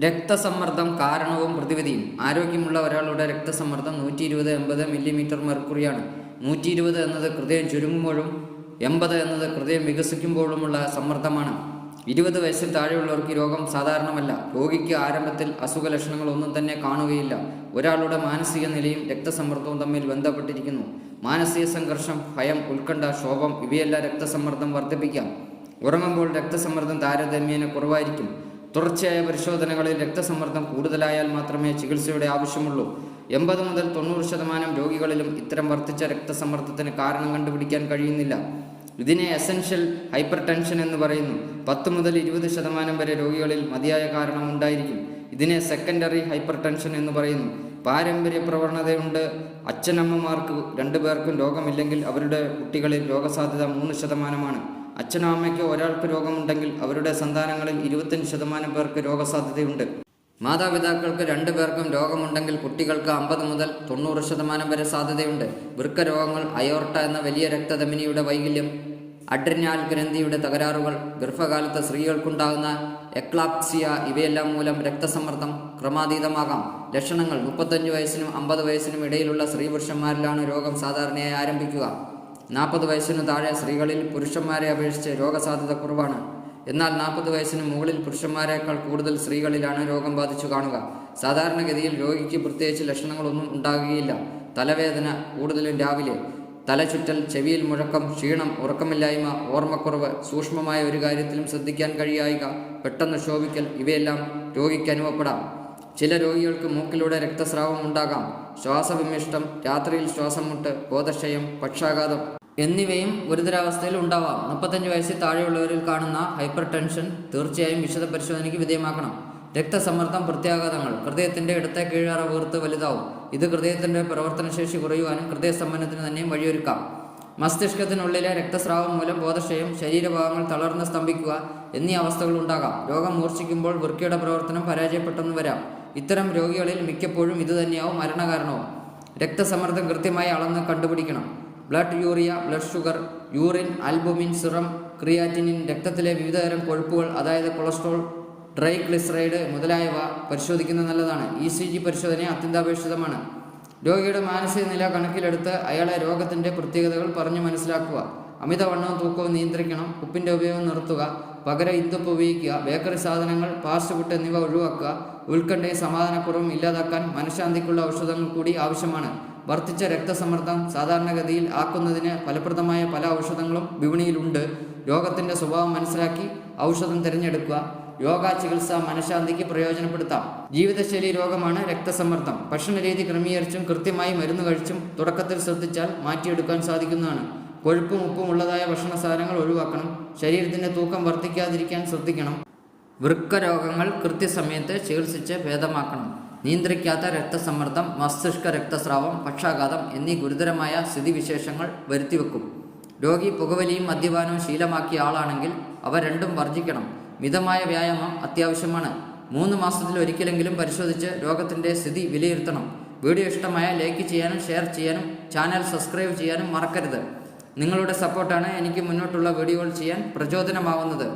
രക്തസമ്മർദ്ദം കാരണവും പ്രതിവിധിയും. ആരോഗ്യമുള്ള ഒരാളുടെ രക്തസമ്മർദ്ദം നൂറ്റി ഇരുപത് എൺപത് മില്ലിമീറ്റർ മെർക്കുറിയാണ്. നൂറ്റി ഇരുപത് എന്നത് ഹൃദയം ചുരുങ്ങുമ്പോഴും എൺപത് എന്നത് ഹൃദയം വികസിക്കുമ്പോഴുമുള്ള സമ്മർദ്ദമാണ്. ഇരുപത് വയസ്സിൽ താഴെയുള്ളവർക്ക് രോഗം സാധാരണമല്ല. രോഗിക്ക് ആരംഭത്തിൽ അസുഖ ലക്ഷണങ്ങൾ ഒന്നും തന്നെ കാണുകയില്ല. ഒരാളുടെ മാനസിക നിലയും രക്തസമ്മർദ്ദവും തമ്മിൽ ബന്ധപ്പെട്ടിരിക്കുന്നു. മാനസിക സംഘർഷം ഭയം ഉത്കണ്ഠ ക്ഷോഭം ഇവയെല്ലാം രക്തസമ്മർദ്ദം വർദ്ധിപ്പിക്കാം. ഉറങ്ങുമ്പോൾ രക്തസമ്മർദ്ദം താരതമ്യേന കുറവായിരിക്കും. തുടർച്ചയായ പരിശോധനകളിൽ രക്തസമ്മർദ്ദം കൂടുതലായാൽ മാത്രമേ ചികിത്സയുടെ ആവശ്യമുള്ളൂ. എൺപത് മുതൽ തൊണ്ണൂറ് ശതമാനം രോഗികളിലും ഇത്തരം വർദ്ധിച്ച രക്തസമ്മർദ്ദത്തിന് കാരണം കണ്ടുപിടിക്കാൻ കഴിയുന്നില്ല. ഇതിനെ എസൻഷ്യൽ ഹൈപ്പർ ടെൻഷൻ എന്ന് പറയുന്നു. പത്ത് മുതൽ ഇരുപത് ശതമാനം വരെ രോഗികളിൽ മതിയായ കാരണം ഉണ്ടായിരിക്കും. ഇതിനെ സെക്കൻഡറി ഹൈപ്പർ ടെൻഷൻ എന്ന് പറയുന്നു. പാരമ്പര്യ പ്രവണതയുണ്ട്. അച്ഛനമ്മമാർക്ക് രണ്ടുപേർക്കും രോഗമില്ലെങ്കിൽ അവരുടെ കുട്ടികളിൽ രോഗസാധ്യത മൂന്ന് ശതമാനമാണ്. അച്ഛനോ അമ്മയ്ക്കോ ഒരാൾക്ക് രോഗമുണ്ടെങ്കിൽ അവരുടെ സന്താനങ്ങളിൽ ഇരുപത്തഞ്ച് ശതമാനം പേർക്ക് രോഗസാധ്യതയുണ്ട്. മാതാപിതാക്കൾക്ക് രണ്ടു പേർക്കും രോഗമുണ്ടെങ്കിൽ കുട്ടികൾക്ക് അമ്പത് മുതൽ തൊണ്ണൂറ് ശതമാനം വരെ സാധ്യതയുണ്ട്. വൃക്ക രോഗങ്ങൾ അയോർട്ട എന്ന വലിയ രക്തധമിനിയുടെ വൈകല്യം അഡ്രിനാൽ ഗ്രന്ഥിയുടെ തകരാറുകൾ ഗർഭകാലത്ത് സ്ത്രീകൾക്കുണ്ടാകുന്ന എക്ലാപ്സിയ ഇവയെല്ലാം മൂലം രക്തസമ്മർദ്ദം ക്രമാതീതമാകാം. ലക്ഷണങ്ങൾ മുപ്പത്തഞ്ച് വയസ്സിനും അമ്പത് വയസ്സിനും ഇടയിലുള്ള സ്ത്രീ പുരുഷന്മാരിലാണ് രോഗം സാധാരണയായി ആരംഭിക്കുക. നാൽപ്പത് വയസ്സിനു താഴെ സ്ത്രീകളിൽ പുരുഷന്മാരെ അപേക്ഷിച്ച് രോഗസാധ്യത കുറവാണ്. എന്നാൽ നാൽപ്പത് വയസ്സിന് മുകളിൽ പുരുഷന്മാരെക്കാൾ കൂടുതൽ സ്ത്രീകളിലാണ് രോഗം ബാധിച്ചു കാണുക. സാധാരണഗതിയിൽ രോഗിക്ക് പ്രത്യേകിച്ച് ലക്ഷണങ്ങളൊന്നും ഉണ്ടാകുകയില്ല. തലവേദന കൂടുതലും രാവിലെ. തലചുറ്റൽ ചെവിയിൽ മുഴക്കം ക്ഷീണം ഉറക്കമില്ലായ്മ ഓർമ്മക്കുറവ് സൂക്ഷ്മമായ ഒരു കാര്യത്തിലും ശ്രദ്ധിക്കാൻ കഴിയായിക പെട്ടെന്ന് ശോഭിക്കൽ ഇവയെല്ലാം രോഗിക്ക് അനുഭവപ്പെടാം. ചില രോഗികൾക്ക് മൂക്കിലൂടെ രക്തസ്രാവം ഉണ്ടാകാം. ശ്വാസവിമിഷ്ടം രാത്രിയിൽ ശ്വാസം മുട്ട് ബോധക്ഷയം പക്ഷാഘാതം എന്നിവയും ഗുരുതരാവസ്ഥയിൽ ഉണ്ടാവാം. മുപ്പത്തഞ്ച് വയസ്സിൽ താഴെയുള്ളവരിൽ കാണുന്ന ഹൈപ്പർ ടെൻഷൻ തീർച്ചയായും വിശദ പരിശോധനയ്ക്ക് വിധേയമാക്കണം. രക്തസമ്മർദ്ദം പ്രത്യാഘാതങ്ങൾ ഹൃദയത്തിന്റെ ഇടത്തെ കീഴറ വീർത്ത് വലുതാവും. ഇത് ഹൃദയത്തിന്റെ പ്രവർത്തനശേഷി കുറയുവാനും ഹൃദയസ്തംഭനത്തിന് തന്നെയും വഴിയൊരുക്കാം. മസ്തിഷ്കത്തിനുള്ളിലെ രക്തസ്രാവം മൂലം ബോധക്ഷയം ശരീരഭാഗങ്ങൾ തളർന്ന് സ്തംഭിക്കുക എന്നീ അവസ്ഥകൾ ഉണ്ടാകാം രോഗം മൂർച്ഛിക്കുമ്പോൾ വൃക്കയുടെ പ്രവർത്തനം പരാജയപ്പെട്ടെന്ന് വരാം. ഇത്തരം രോഗികളിൽ മിക്കപ്പോഴും ഇതുതന്നെയാവും മരണകാരണവും. രക്തസമ്മർദ്ദം കൃത്യമായി അളന്ന് കണ്ടുപിടിക്കണം. Blood urea blood sugar urine albumin serum creatinine രക്തത്തിലെ വിവിധതരം കൊഴുപ്പുകൾ അതായത് കൊളസ്ട്രോൾ ട്രൈഗ്ലിസറൈഡ് മുതലായവ പരിശോധിക്കുന്നത് നല്ലതാണ്. ഇ സി ജി പരിശോധന അത്യന്താപേക്ഷിതമാണ്. രോഗിയുടെ മാനസിക നില കണക്കിലെടുത്ത് അയാളെ രോഗത്തിന്റെ പ്രത്യേകതകൾ പറഞ്ഞു മനസ്സിലാക്കുക. അമിതവണ്ണവും തൂക്കവും നിയന്ത്രിക്കണം ഉപ്പിന്റെ ഉപയോഗം നിർത്തുക പകരം ഇന്തുപ്പ് ഉപയോഗിക്കുക ബേക്കറി സാധനങ്ങൾ ഫാസ്റ്റ് ഫുഡ് എന്നിവ ഒഴിവാക്കുക ഉത്കണ്ഠയും സമാധാനക്കുറവും ഇല്ലാതാക്കാൻ മനഃശാന്തിക്കുള്ള ഔഷധങ്ങൾ കൂടി ആവശ്യമാണ്. വർദ്ധിച്ച രക്തസമ്മർദ്ദം സാധാരണഗതിയിൽ ആക്കുന്നതിന് ഫലപ്രദമായ പല ഔഷധങ്ങളും വിപണിയിലുണ്ട്. രോഗത്തിന്റെ സ്വഭാവം മനസ്സിലാക്കി ഔഷധം തിരഞ്ഞെടുക്കുക യോഗ ചികിത്സ മനഃശാന്തിക്ക് പ്രയോജനപ്പെടുത്താം. ജീവിതശൈലി രോഗമാണ് രക്തസമ്മർദ്ദം. ഭക്ഷണരീതി ക്രമീകരിച്ചും കൃത്യമായി മരുന്ന് കഴിച്ചും തുടക്കത്തിൽ ശ്രദ്ധിച്ചാൽ മാറ്റിയെടുക്കാൻ സാധിക്കുന്നതാണ്. കൊഴുപ്പും ഉപ്പും ഉള്ളതായ ഭക്ഷണ സാധനങ്ങൾ ഒഴിവാക്കണം. ശരീരത്തിന്റെ തൂക്കം വർദ്ധിക്കാതിരിക്കാൻ ശ്രദ്ധിക്കണം. വൃക്കരോഗങ്ങൾ കൃത്യസമയത്ത് ചികിത്സിച്ച് ഭേദമാക്കണം. നിയന്ത്രിക്കാത്ത രക്തസമ്മർദ്ദം മസ്തിഷ്ക രക്തസ്രാവം പക്ഷാഘാതം എന്നീ ഗുരുതരമായ സ്ഥിതിവിശേഷങ്ങൾ വരുത്തിവെക്കും. രോഗി പുകവലിയും മദ്യപാനവും ശീലമാക്കിയ ആളാണെങ്കിൽ അവ രണ്ടും വർജിക്കണം മിതമായ വ്യായാമം അത്യാവശ്യമാണ്. മൂന്ന് മാസത്തിൽ ഒരിക്കലെങ്കിലും പരിശോധിച്ച് രോഗത്തിന്റെ സ്ഥിതി വിലയിരുത്തണം. വീഡിയോ ഇഷ്ടമായ ലൈക്ക് ചെയ്യാനും ഷെയർ ചെയ്യാനും ചാനൽ സബ്സ്ക്രൈബ് ചെയ്യാനും മറക്കരുത്. നിങ്ങളുടെ സപ്പോർട്ടാണ് എനിക്ക് മുന്നോട്ടുള്ള വീഡിയോകൾ ചെയ്യാൻ പ്രചോദനമാവുന്നത്.